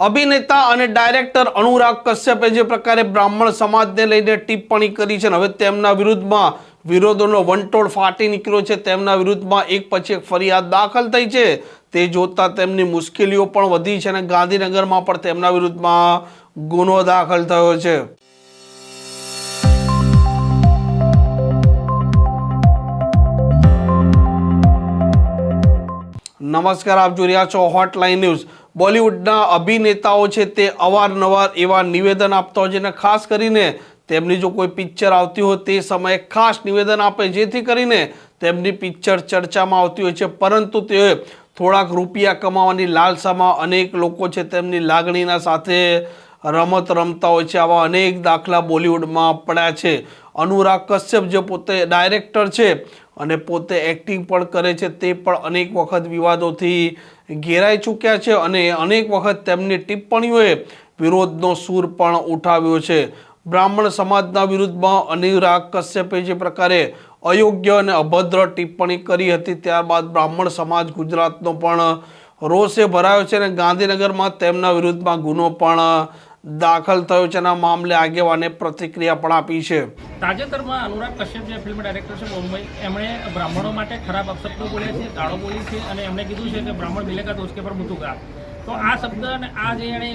અભિનેતા અને ડાયરેક્ટર અનુરાગ કશ્યપે જે પ્રકારે બ્રાહ્મણ સમાજને લઈને ટિપ્પણી કરી છે હવે તેમના વિરુદ્ધમાં વિરોધોનો વંટોળ ફાટી નીકળ્યો છે. તેમના વિરુદ્ધમાં એક પછી એક ફરિયાદ દાખલ થઈ છે. તે જોતા તેમની મુશ્કેલીઓ પણ વધી છે અને ગાંધીનગરમાં પણ તેમના વિરુદ્ધમાં ગુનો દાખલ થયો છે. નમસ્કાર, આપ જોઈ રહ્યા છો હોટલાઇન ન્યૂઝ બોલિવૂડના અભિનેતાઓ છે તે અવારનવાર એવા નિવેદન આપતા હોય છે અને ખાસ કરીને તેમની જો કોઈ પિક્ચર આવતી હોય તે સમયે ખાસ નિવેદન આપે જેથી કરીને તેમની પિક્ચર ચર્ચામાં આવતી હોય છે. પરંતુ તે થોડાક રૂપિયા કમાવાની લાલસામાં અનેક લોકો છે તેમની લાગણીના સાથે રમત રમતા હોય છે. આવા અનેક દાખલા બોલિવૂડમાં પડ્યા છે. અનુરાગ કશ્યપ જે પોતે ડાયરેક્ટર છે અને પોતે એક્ટિંગ પણ કરે છે, તે પણ અનેક વખત વિવાદોથી ઘેરાઈ ચૂક્યા છે અને અનેક વખત તેમની ટિપ્પણીઓએ વિરોધનો સૂર પણ ઉઠાવ્યો છે. બ્રાહ્મણ સમાજના વિરુદ્ધમાં અનુરાગ કશ્યપે જે પ્રકારે અયોગ્ય અને અભદ્ર ટિપ્પણી કરી હતી, ત્યારબાદ બ્રાહ્મણ સમાજ ગુજરાતનો પણ રોષે ભરાયો છે અને ગાંધીનગરમાં તેમના વિરુદ્ધમાં ગુનો પણ દાખલ થયો છે અને મામલે આગેવાને પ્રતિક્રિયા પણ આપી છે. તાજેતરમાં અનુરાગ કશ્યપ જે ફિલ્મ ડાયરેક્ટર છે, મુંબઈ, એમણે બ્રાહ્મણો માટે ખરાબ અપશબ્દો બોલ્યા છે, ગાળો બોલી છે અને એમણે કીધું છે કે બ્રાહ્મણ મિલેગા તો ઉસકે પર મુતુગા તો આ શબ્દ અને આ જે એણે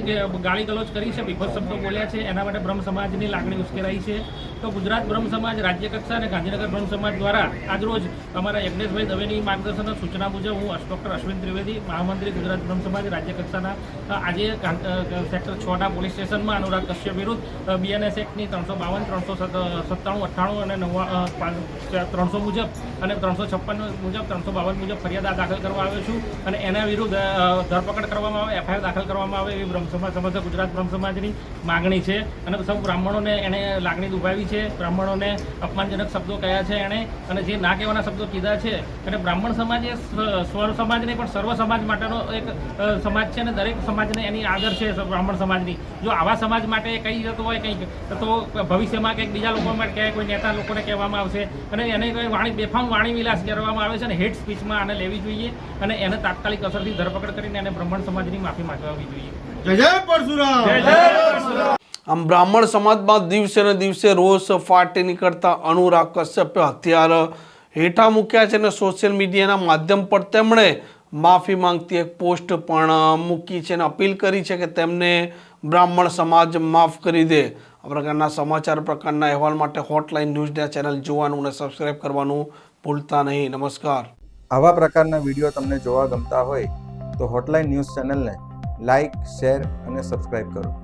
ગાળી ગલોચ કરી છે વિભત શબ્દો બોલ્યા છે, એના માટે બ્રહ્મ સમાજની લાગણી ઉશ્કેરાઈ છે. તો ગુજરાત બ્રહ્મ સમાજ, રાજ્ય કક્ષા અને ગાંધીનગર બ્રહ્મ સમાજ દ્વારા આજરોજ અમારા યજ્ઞેશભાઈ દવેની માર્ગદર્શન સૂચના મુજબ હું ડૉક્ટર અશ્વિન ત્રિવેદી, મહામંત્રી ગુજરાત બ્રહ્મ સમાજ, રાજ્ય કક્ષાના આજે સેક્ટર છ ના પોલીસ સ્ટેશનમાં અનુરાગ કશ્યપ વિરુદ્ધ બીએનએસ એક્ટની ત્રણસો બાવન, ત્રણસો સત્તાણું, અઠ્ઠાણું અને નવ્વા ત્રણસો મુજબ અને ત્રણસો છપ્પન મુજબ, ત્રણસો બાવન મુજબ ફરિયાદ દાખલ કરવા આવ્યો છું અને એના વિરુદ્ધ ધરપકડ કરવામાં આવે, એફઆઈઆર દાખલ કરવામાં આવે એવી બ્રહ્મ સમાજ સમગ્ર ગુજરાત બ્રહ્મ સમાજની માગણી છે. અને સૌ બ્રાહ્મણોને એણે લાગણી દુભાવી છે. બ્રાહ્મણોને અપમાનજનક શબ્દો કહ્યા છે એણે અને જે ના કહેવાના શબ્દો કીધા છે અને બ્રાહ્મણ સમાજ એ સ્વ- સ્વર સમાજ નહીં પણ સર્વ સમાજ માટેનો એક સમાજ છે અને દરેક સમાજને એની આદર છે બ્રાહ્મણ સમાજની. જો આવા સમાજ માટે કહી જતો હોય કંઈક તો ભવિષ્યમાં કંઈક બીજા લોકો માટે કે કોઈ નેતા લોકોને કહેવામાં આવશે. અને એને કોઈ વાણી બેફામ વાણી વિલાસ કરવામાં આવે છે અને હેટ સ્પીચમાં આને લેવી જોઈએ અને એને તાત્કાલિક અસરથી ધરપકડ કરીને એને બ્રાહ્મણ સમાજની માફી માંગવી જોઈએ. જય જય પરશુરામ! આમ બ્રાહ્મણ સમાજમાં દિવસે ને દિવસે રોષ ફાટી નીકળતા અનુરાગ કશ્યપે હથિયાર હેઠા મૂક્યા છે અને સોશિયલ મીડિયાના માધ્યમ પર તેમણે માફી માંગતી એક પોસ્ટ પણ મૂકી છે અને અપીલ કરી છે કે તેમને બ્રાહ્મણ સમાજ માફ કરી દે. આ પ્રકારના સમાચાર, પ્રકારના અહેવાલ માટે હોટલાઇન ન્યૂઝના ચેનલ જોવાનું અને સબસ્ક્રાઇબ કરવાનું ભૂલતા નહીં. નમસ્કાર. આવા પ્રકારના વીડિયો તમને જોવા ગમતા હોય તો હોટલાઇન ન્યૂઝ ચેનલને લાઇક શેર અને સબસ્ક્રાઇબ કરો.